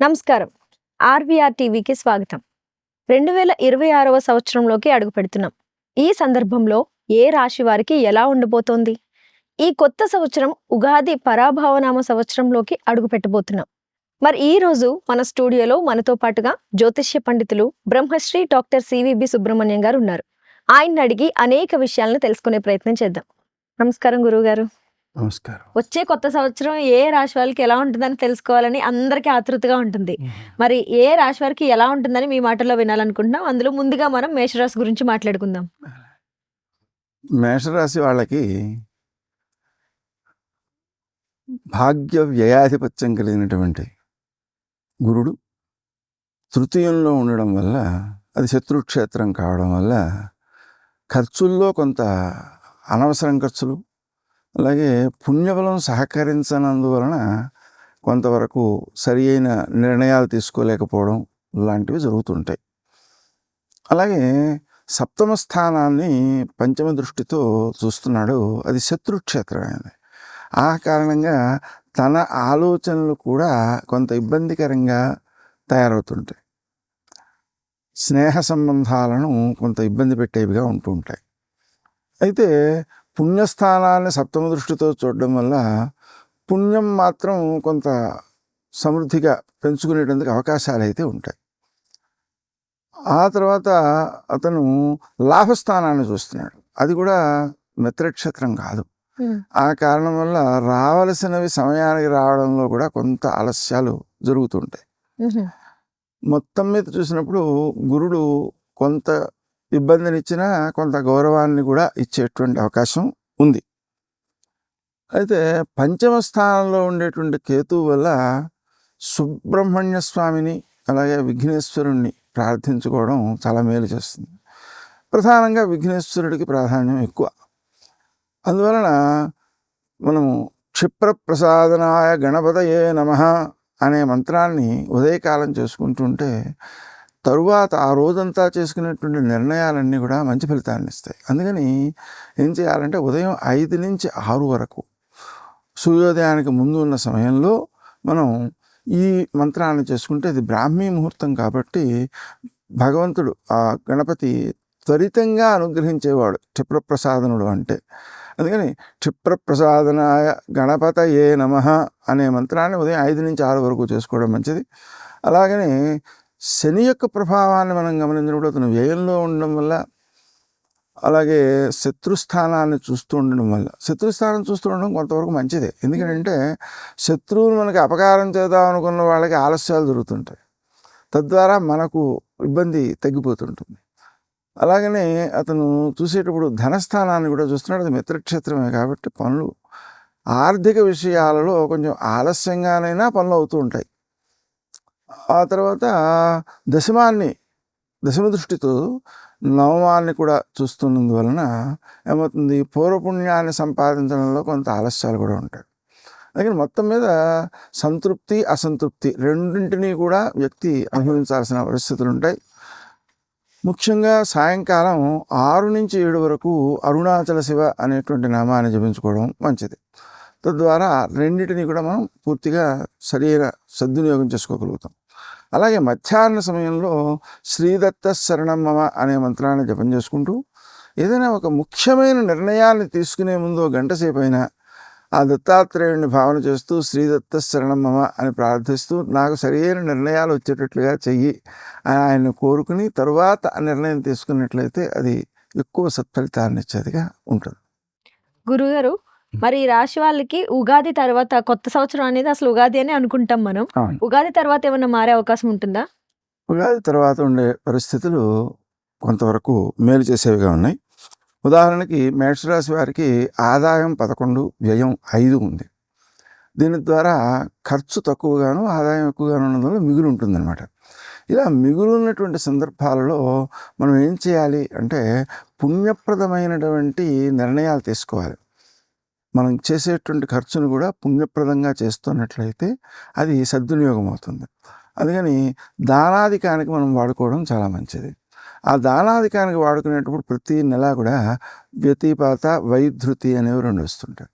నమస్కారం. ఆర్వీఆర్ టీవీకి స్వాగతం. రెండు వేల ఇరవై ఆరవ సంవత్సరంలోకి అడుగు పెడుతున్నాం ఈ సందర్భంలో ఏ రాశి వారికి ఎలా ఉండబోతోంది? ఈ కొత్త సంవత్సరం ఉగాది పరాభావనామ సంవత్సరంలోకి అడుగు పెట్టబోతున్నాం మరి ఈ రోజు మన స్టూడియోలో మనతో పాటుగా జ్యోతిష్య పండితులు బ్రహ్మశ్రీ డాక్టర్ సివిబి సుబ్రహ్మణ్యం గారు ఉన్నారు. ఆయన్ని అడిగి అనేక విషయాలను తెలుసుకునే ప్రయత్నం చేద్దాం. నమస్కారం గురువుగారు. నమస్కారం. వచ్చే కొత్త సంవత్సరం ఏ రాశి వాళ్ళకి ఎలా ఉంటుందని తెలుసుకోవాలని అందరికీ ఆతృతగా ఉంటుంది. మరి ఏ రాశి వారికి ఎలా ఉంటుందని మీ మాటల్లో వినాలనుకుంటున్నాం. అందులో ముందుగా మనం మేషరాశి గురించి మాట్లాడుకుందాం. మేషరాశి వాళ్ళకి భాగ్య వ్యయాధిపత్యం కలిగినటువంటి గురుడు తృతీయంలో ఉండడం వల్ల అది శత్రుక్షేత్రం కావడం వల్ల ఖర్చుల్లో కొంత అనవసరం ఖర్చులు అలాగే పుణ్యబలం సహకరించనందువలన కొంతవరకు సరి అయిన నిర్ణయాలు తీసుకోలేకపోవడం లాంటివి జరుగుతుంటాయి. అలాగే సప్తమ స్థానాన్ని పంచమ దృష్టితో చూస్తున్నాడు అది శత్రుక్షేత్రమైనది ఆ కారణంగా తన ఆలోచనలు కూడా కొంత ఇబ్బందికరంగా తయారవుతుంటాయి. స్నేహ సంబంధాలను కొంత ఇబ్బంది పెట్టేవిగా ఉంటుంటాయి. అయితే పుణ్యస్థానాన్ని సప్తమ దృష్టితో చూడడం వల్ల పుణ్యం మాత్రం కొంత సమృద్ధిగా పెంచుకునేటందుకు అవకాశాలు అయితే ఉంటాయి. ఆ తర్వాత అతను లాభస్థానాన్ని చూస్తున్నాడు. అది కూడా మిత్రక్షేత్రం కాదు. ఆ కారణం వల్ల రావలసినవి సమయానికి రావడంలో కూడా కొంత ఆలస్యాలు జరుగుతుంటాయి మొత్తం మీద చూసినప్పుడు గురుడు కొంత ఇబ్బందినిచ్చినా కొంత గౌరవాన్ని కూడా ఇచ్చేటువంటి అవకాశం ఉంది. అయితే పంచమ స్థానంలో ఉండేటువంటి కేతువు వల్ల సుబ్రహ్మణ్య స్వామిని అలాగే విఘ్నేశ్వరుణ్ణి ప్రార్థించుకోవడం చాలా మేలు చేస్తుంది. ప్రధానంగా విఘ్నేశ్వరుడికి ప్రాధాన్యం ఎక్కువ. అందువలన మనము క్షిప్ర ప్రసాదనాయ గణపతయే నమ అనే మంత్రాన్ని ఉదయకాలం చేసుకుంటుంటే తరువాత ఆ రోజంతా చేసుకునేటువంటి నిర్ణయాలన్నీ కూడా మంచి ఫలితాన్ని ఇస్తాయి. అందుకని ఏం చేయాలంటే ఉదయం ఐదు నుంచి ఆరు వరకు సూర్యోదయానికి ముందు ఉన్న సమయంలో మనం ఈ మంత్రాన్ని చేసుకుంటే ఇది బ్రాహ్మీ ముహూర్తం కాబట్టి భగవంతుడు ఆ గణపతి త్వరితంగా అనుగ్రహించేవాడు క్షిప్రప్రసాదనుడు అంటే. అందుకని క్షిప్రప్రసాదనాయ గణపత ఏ నమ అనే మంత్రాన్ని ఉదయం ఐదు నుంచి ఆరు వరకు చేసుకోవడం మంచిది. అలాగనే శని యొక్క ప్రభావాన్ని మనం గమనించినప్పుడు అతను వ్యయంలో ఉండడం వల్ల అలాగే శత్రుస్థానాన్ని చూస్తూ ఉండడం వల్ల. శత్రుస్థానం చూస్తూ ఉండడం కొంతవరకు మంచిదే. ఎందుకంటే శత్రువులు మనకి అపకారం చేద్దాం అనుకున్న వాళ్ళకి ఆలస్యాలు జరుగుతుంటాయి. తద్వారా మనకు ఇబ్బంది తగ్గిపోతుంటుంది. అలాగనే అతను చూసేటప్పుడు ధనస్థానాన్ని కూడా చూస్తున్నాడు. అది మిత్రక్షేత్రమే కాబట్టి పనులు ఆర్థిక విషయాలలో కొంచెం ఆలస్యంగానైనా పనులు అవుతూ ఉంటాయి. ఆ తర్వాత దశమాన్ని దశమ దృష్టితో నవమాన్ని కూడా చూస్తున్నందువలన ఏమవుతుంది? పూర్వపుణ్యాన్ని సంపాదించడంలో కొంత ఆలస్యాలు కూడా ఉంటాయి. అందుకని మొత్తం మీద సంతృప్తి అసంతృప్తి రెండింటినీ కూడా వ్యక్తి అనుభవించాల్సిన పరిస్థితులు ఉంటాయి. ముఖ్యంగా సాయంకాలం ఆరు నుంచి ఏడు వరకు అరుణాచల శివ అనేటువంటి నామాన్ని జపించుకోవడం మంచిది. తద్వారా రెండింటిని కూడా మనం పూర్తిగా సరైన సద్వినియోగం చేసుకోగలుగుతాం. అలాగే మధ్యాహ్న సమయంలో శ్రీదత్త శరణమ్మ అనే మంత్రాన్ని జపం చేసుకుంటూ ఏదైనా ఒక ముఖ్యమైన నిర్ణయాన్ని తీసుకునే ముందు గంట సేపు అయినా ఆ దత్తాత్రేయుడిని భావన చేస్తూ శ్రీదత్త శరణమ్మ అని ప్రార్థిస్తూ నాకు సరైన నిర్ణయాలు వచ్చేటట్లుగా చెయ్యి అని ఆయన్ని కోరుకుని తరువాత ఆ నిర్ణయం తీసుకున్నట్లయితే అది ఎక్కువ సత్ఫలితాన్ని ఇచ్చేదిగా ఉంటుంది. గురుగారు మరి ఈ రాశి వాళ్ళకి ఉగాది తర్వాత కొత్త సంవత్సరం అనేది అసలు ఉగాది అని అనుకుంటాం మనం. అవును. ఉగాది తర్వాత ఏమన్నా మారే అవకాశం ఉంటుందా? ఉగాది తర్వాత ఉండే పరిస్థితులు కొంతవరకు మేలు చేసేవిగా ఉన్నాయి. ఉదాహరణకి మేషరాశి వారికి ఆదాయం పదకొండు వ్యయం ఐదు ఉంది. దీని ద్వారా ఖర్చు తక్కువగాను ఆదాయం ఎక్కువగాను ఉన్నందువల్ల మిగులు ఉంటుందన్నమాట. ఇలా మిగులున్నటువంటి సందర్భాలలో మనం ఏం చేయాలి అంటే పుణ్యప్రదమైనటువంటి నిర్ణయాలు తీసుకోవాలి. మనం చేసేటువంటి ఖర్చును కూడా పుణ్యప్రదంగా చేస్తున్నట్లయితే అది సద్వినియోగం అవుతుంది అందుకని దానాధికానికి మనం వాడుకోవడం చాలా మంచిది. ఆ దానాధికానికి వాడుకునేటప్పుడు ప్రతి నెల కూడా వ్యతిపాత వైధృతి అనేవి రెండు వస్తుంటాయి.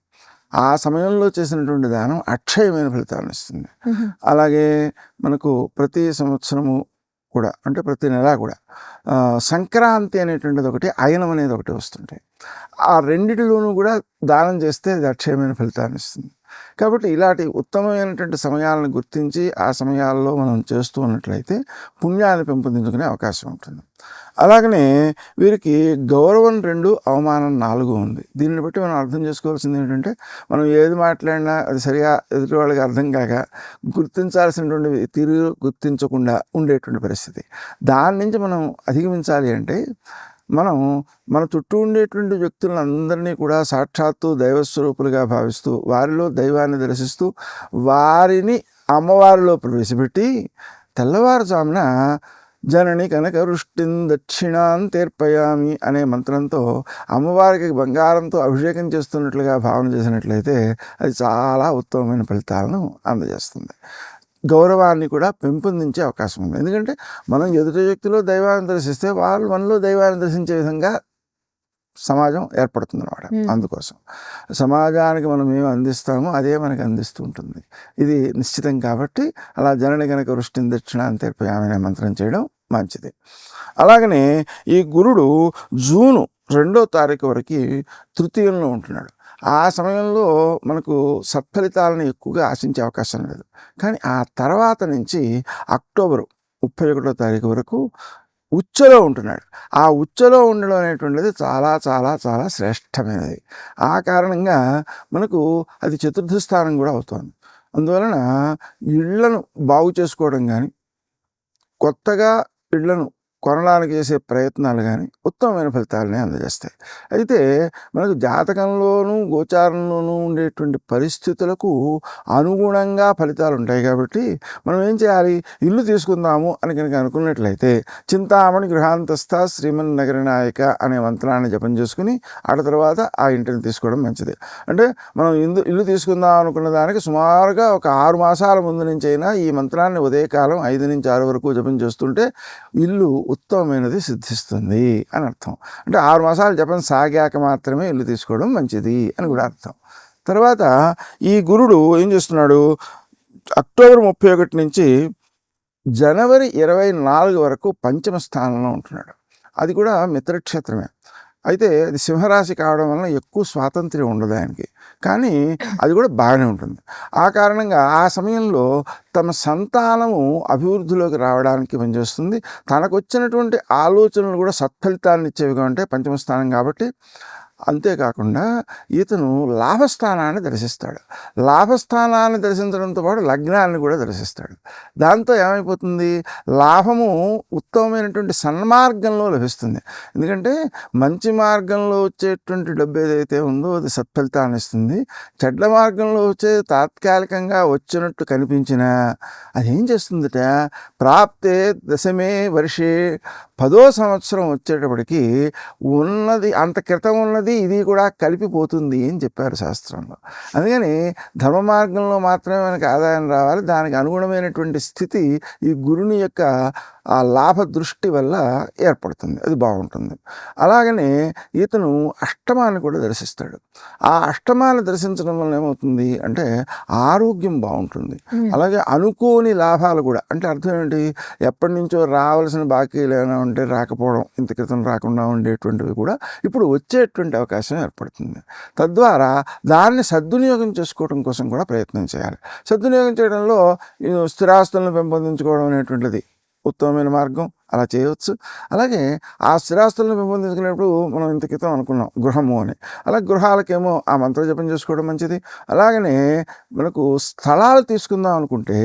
ఆ సమయంలో చేసినటువంటి దానం అక్షయమైన ఫలితాలను ఇస్తుంది. అలాగే మనకు ప్రతి సంవత్సరము కూడా అంటే ప్రతి నెల కూడా సంక్రాంతి అనేటువంటిది ఒకటి అయనం అనేది ఒకటి వస్తుంటాయి. ఆ రెండిటిలోనూ కూడా దానం చేస్తే అది అక్షయమైన ఫలితాన్ని ఇస్తుంది. కాబట్టి ఇలాంటి ఉత్తమమైనటువంటి సమయాలను గుర్తించి ఆ సమయాల్లో మనం చేస్తూ ఉన్నట్లయితే పుణ్యాన్ని పెంపొందించుకునే అవకాశం ఉంటుంది. అలాగనే వీరికి గౌరవం రెండు అవమానం నాలుగు ఉంది. దీన్ని బట్టి మనం అర్థం చేసుకోవాల్సింది ఏంటంటే మనం ఏది మాట్లాడినా అది సరిగా ఎదుటి వాళ్ళకి అర్థం కాక గుర్తించాల్సినటువంటి తీరు గుర్తించకుండా ఉండేటువంటి పరిస్థితి. దాని నుంచి మనం అధిగమించాలి అంటే మనం మన చుట్టూ ఉండేటువంటి వ్యక్తులను అందరినీ కూడా సాక్షాత్తు దైవస్వరూపులుగా భావిస్తూ వారిలో దైవాన్ని దర్శిస్తూ వారిని అమ్మవారిలో ప్రవేశపెట్టి తెల్లవారుజామున జనని కనుక వృష్టిం దక్షిణాన్ తీర్పయామి అనే మంత్రంతో అమ్మవారికి బంగారంతో అభిషేకం చేస్తున్నట్లుగా భావన చేసినట్లయితే అది చాలా ఉత్తమమైన ఫలితాలను అందజేస్తుంది. గౌరవాన్ని కూడా పెంపొందించే అవకాశం ఉంది. ఎందుకంటే మనం ఎదుటి వ్యక్తిలో దైవాన్ని దర్శిస్తే వాళ్ళు మనలో దైవాన్ని దర్శించే విధంగా సమాజం ఏర్పడుతుంది అనమాట. అందుకోసం. సమాజానికి మనం ఏమి అందిస్తామో అదే మనకి అందిస్తూ ఉంటుంది. ఇది నిశ్చితం కాబట్టి అలా జనని కనుక వృష్టిని దక్షిణ అని తెరిపోయామనే మంత్రం చేయడం మంచిది. అలాగనే ఈ గురుడు జూను రెండో తారీఖు వరకు తృతీయంలో ఉంటున్నాడు. ఆ సమయంలో మనకు సత్ఫలితాలను ఎక్కువగా ఆశించే అవకాశం లేదు. కానీ ఆ తర్వాత నుంచి అక్టోబరు ముప్పై ఒకటో తారీఖు వరకు ఉచ్చలో ఉంటున్నాడు. ఆ ఉచ్చలో ఉండడం అనేటువంటిది చాలా చాలా చాలా శ్రేష్టమైనది. ఆ కారణంగా మనకు అది చతుర్థ స్థానం కూడా అవుతుంది. అందువలన ఇళ్ళను బాగు చేసుకోవడం కానీ కొత్తగా ఇళ్ళను కొనడానికి చేసే ప్రయత్నాలు కానీ ఉత్తమమైన ఫలితాలని అందజేస్తాయి. అయితే మనకు జాతకంలోనూ గోచారంలోనూ ఉండేటువంటి పరిస్థితులకు అనుగుణంగా ఫలితాలు ఉంటాయి కాబట్టి మనం ఏం చేయాలి? ఇల్లు తీసుకుందాము అని కనుక అనుకున్నట్లయితే చింతామణి గృహాంతస్థ శ్రీమన్ నగర నాయక అనే మంత్రాన్ని జపం చేసుకుని ఆడ తర్వాత ఆ ఇంటిని తీసుకోవడం మంచిది. అంటే మనం ఇందు ఇల్లు తీసుకుందాం అనుకున్న దానికి సుమారుగా ఒక ఆరు మాసాల ముందు నుంచి అయినా ఈ మంత్రాన్ని ఉదయకాలం ఐదు నుంచి ఆరు వరకు జపం చేస్తుంటే ఇల్లు ఉత్తమమైనది సిద్ధిస్తుంది అని అర్థం. అంటే ఆరు మాసాలు జపం సాగాక మాత్రమే ఇల్లు తీసుకోవడం మంచిది అని కూడా అర్థం. తర్వాత ఈ గురుడు ఏం చేస్తున్నాడు? అక్టోబర్ ముప్పై ఒకటి నుంచి జనవరి ఇరవై నాలుగు వరకు పంచమ స్థానంలో ఉంటున్నాడు. అది కూడా మిత్రక్షేత్రమే. అయితే అది సింహరాశి కావడం వలన ఎక్కువ స్వాతంత్ర్యం ఉండదు ఆయనకి. కానీ అది కూడా బాగానే ఉంటుంది. ఆ కారణంగా ఆ సమయంలో తమ సంతానము అభివృద్ధిలోకి రావడానికి పనిచేస్తుంది. తనకు వచ్చినటువంటి ఆలోచనలు కూడా సత్ఫలితాన్ని ఇచ్చేవిగా ఉంటాయి పంచమ స్థానం కాబట్టి. అంతేకాకుండా ఇతను లాభస్థానాన్ని దర్శిస్తాడు. లాభస్థానాన్ని దర్శించడంతో పాటు లగ్నాన్ని కూడా దర్శిస్తాడు. దాంతో ఏమైపోతుంది? లాభము ఉత్తమమైనటువంటి సన్మార్గంలో లభిస్తుంది. ఎందుకంటే మంచి మార్గంలో వచ్చేటువంటి డబ్బు ఏదైతే ఉందో అది సత్ఫలితాన్ని ఇస్తుంది. చెడ్ల మార్గంలో వచ్చే తాత్కాలికంగా వచ్చినట్టు కనిపించినా అది ఏం చేస్తుందట? ప్రాప్తే దశమే వర్షే. పదో సంవత్సరం వచ్చేటప్పటికి ఉన్నది అంత క్రితం ఉన్నది ఇది కూడా కలిపిపోతుంది అని చెప్పారు శాస్త్రంలో. అందుకని ధర్మ మార్గంలో మాత్రమే మనకి ఆదాయం రావాలి. దానికి అనుగుణమైనటువంటి స్థితి ఈ గురుని యొక్క ఆ లాభ దృష్టి వల్ల ఏర్పడుతుంది. అది బాగుంటుంది. అలాగనే ఇతను అష్టమాన్ని కూడా దర్శిస్తాడు. ఆ అష్టమాన్ని దర్శించడం వల్ల ఏమవుతుంది అంటే ఆరోగ్యం బాగుంటుంది. అలాగే అనుకోని లాభాలు కూడా. అంటే అర్థం ఏంటి? ఎప్పటి నుంచో రావాల్సిన బాకీలు ఏమైనా ఉంటే రాకపోవడం ఇంత క్రితం రాకుండా ఉండేటువంటివి కూడా ఇప్పుడు వచ్చేటువంటి అవకాశం ఏర్పడుతుంది. తద్వారా దాన్ని సద్వినియోగం చేసుకోవడం కోసం కూడా ప్రయత్నం చేయాలి. సద్వినియోగం చేయడంలో ఈ స్థిరాస్తులను పెంపొందించుకోవడం అనేటువంటిది ఉత్తమమైన మార్గం అలా చేయవచ్చు అలాగే ఆ స్థిరాస్తులను పెంపొందించుకునేప్పుడు మనం ఇంత క్రితం అనుకున్నాం గృహము అని. అలా గృహాలకేమో ఆ మంత్ర జపం చేసుకోవడం మంచిది. అలాగనే మనకు స్థలాలు తీసుకుందాం అనుకుంటే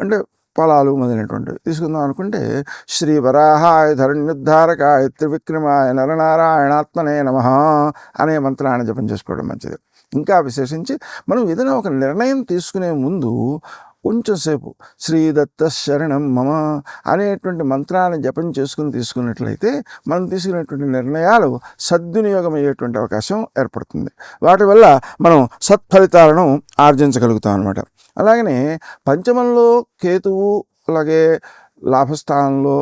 అంటే పొలాలు మొదలైనటువంటివి తీసుకుందాం అనుకుంటే శ్రీ వరాహాయ ధరణ్యుద్ధారకాయ త్రివిక్రమాయ నరనారాయణాత్మనే నమ అనే మంత్రాన్ని జపం చేసుకోవడం మంచిది. ఇంకా విశేషించి మనం ఏదైనా ఒక నిర్ణయం తీసుకునే ముందు కొంచెంసేపు శ్రీదత్త శరణం మమ అనేటువంటి మంత్రాన్ని జపం చేసుకుని తీసుకున్నట్లయితే మనం తీసుకునేటువంటి నిర్ణయాలు సద్వినియోగం అయ్యేటువంటి అవకాశం ఏర్పడుతుంది. వాటి వల్ల మనం సత్ఫలితాలను ఆర్జించగలుగుతాం అనమాట అలాగనే పంచమంలో కేతువు అలాగే లాభస్థానంలో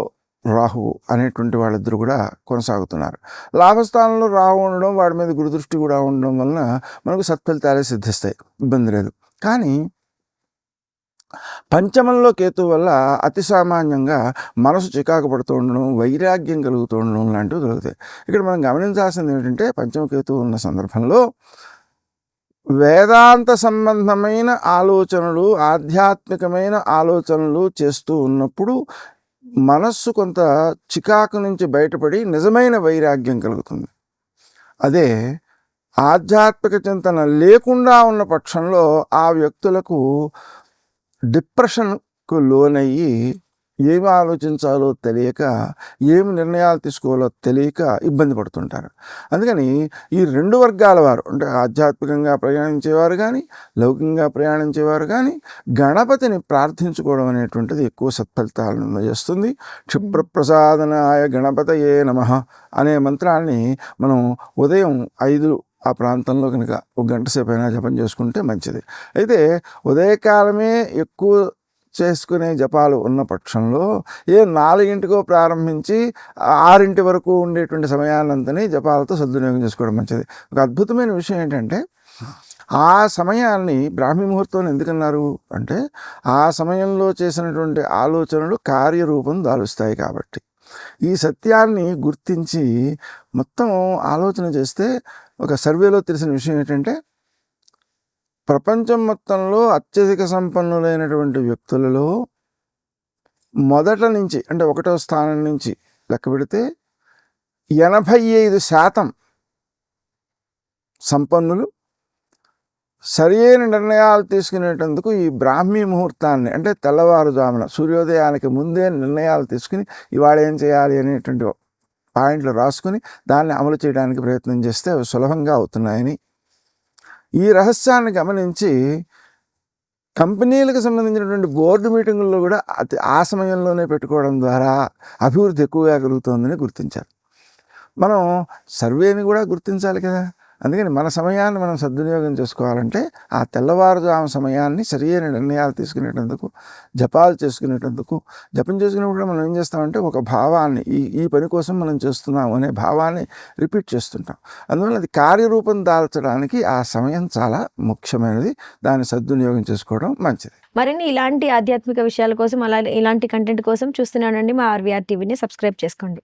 రాహు అనేటువంటి వాళ్ళిద్దరు కూడా కొనసాగుతున్నారు. లాభస్థానంలో రాహు ఉండడం వాడి మీద గురుదృష్టి కూడా ఉండడం వలన మనకు సత్ఫలితాలే సిద్ధిస్తాయి. ఇబ్బంది లేదు. కానీ పంచమంలో కేతు వల్ల అతి సామాన్యంగా మనసు చికాకు పడుతూ ఉండడం వైరాగ్యం కలుగుతూ ఉండడం లాంటివి కలుగుతాయి ఇక్కడ మనం గమనించాల్సింది ఏంటంటే పంచమ కేతు ఉన్న సందర్భంలో వేదాంత సంబంధమైన ఆలోచనలు ఆధ్యాత్మికమైన ఆలోచనలు చేస్తూ ఉన్నప్పుడు మనస్సు కొంత చికాకు నుంచి బయటపడి నిజమైన వైరాగ్యం కలుగుతుంది. అదే ఆధ్యాత్మిక చింతన లేకుండా ఉన్న పక్షంలో ఆ వ్యక్తులకు డిప్రెషన్కు లోనయ్యి ఏమి ఆలోచించాలో తెలియక ఏమి నిర్ణయాలు తీసుకోవాలో తెలియక ఇబ్బంది పడుతుంటారు. అందుకని ఈ రెండు వర్గాల వారు అంటే ఆధ్యాత్మికంగా ప్రయాణించేవారు కానీ లౌకికంగా ప్రయాణించేవారు కానీ గణపతిని ప్రార్థించుకోవడం అనేటువంటిది ఎక్కువ సత్ఫలితాలను అందజేస్తుంది. క్షిప్రప్రసాదనాయ గణపతయే నమ అనే మంత్రాన్ని మనం ఉదయం ఐదు ఆ ప్రాంతంలో కనుక ఒక గంట సేపు అయినా జపం చేసుకుంటే మంచిది. అయితే ఉదయకాలమే ఎక్కువ చేసుకునే జపాలు ఉన్న పక్షంలో ఏ నాలుగింటికో ప్రారంభించి ఆరింటి వరకు ఉండేటువంటి సమయాలంతని జపాలతో సద్వినియోగం చేసుకోవడం మంచిది. ఒక అద్భుతమైన విషయం ఏంటంటే ఆ సమయాన్ని బ్రాహ్మీ ముహూర్తం ఎందుకన్నారు అంటే ఆ సమయంలో చేసినటువంటి ఆలోచనలు కార్యరూపం దాలుస్తాయి కాబట్టి. ఈ సత్యాన్ని గుర్తించి మొత్తం ఆలోచన చేస్తే ఒక సర్వేలో తెలిసిన విషయం ఏంటంటే ప్రపంచం మొత్తంలో అత్యధిక సంపన్నులైనటువంటి వ్యక్తులలో మొదట నుంచి అంటే ఒకటో స్థానం నుంచి లెక్క పెడితే ఎనభై ఐదు శాతం సంపన్నులు సరియైన నిర్ణయాలు తీసుకునేటందుకు ఈ బ్రాహ్మీ ముహూర్తాన్ని అంటే తెల్లవారుజామున సూర్యోదయానికి ముందే నిర్ణయాలు తీసుకుని ఇవాళ ఏం చేయాలి అనేటువంటి పాయింట్లు రాసుకుని దాన్ని అమలు చేయడానికి ప్రయత్నం చేస్తే అవి సులభంగా అవుతున్నాయని. ఈ రహస్యాన్ని గమనించి కంపెనీలకు సంబంధించినటువంటి బోర్డు మీటింగుల్లో కూడా అతి ఆ సమయంలోనే పెట్టుకోవడం ద్వారా అభివృద్ధి ఎక్కువగా కలుగుతోందని గుర్తించారు. మనం సర్వేని కూడా గుర్తించాలి కదా. అందుకని మన సమయాన్ని మనం సద్వినియోగం చేసుకోవాలంటే ఆ తెల్లవారుజాము సమయాన్ని సరియైన నిర్ణయాలు తీసుకునేటందుకు జపాలు చేసుకునేటందుకు జపం చేసుకునేప్పుడు మనం ఏం చేస్తామంటే ఒక భావాన్ని ఈ ఈ పని కోసం మనం చేస్తున్నాము అనే భావాన్ని రిపీట్ చేస్తుంటాం. అందువల్ల అది కార్యరూపం దాల్చడానికి ఆ సమయం చాలా ముఖ్యమైనది. దాన్ని సద్వినియోగం చేసుకోవడం మంచిది. మరిన్ని ఇలాంటి ఆధ్యాత్మిక విషయాల కోసం అలా ఇలాంటి కంటెంట్ కోసం చూస్తున్నానండి మా ఆర్వీఆర్ టీవీని సబ్స్క్రైబ్ చేసుకోండి.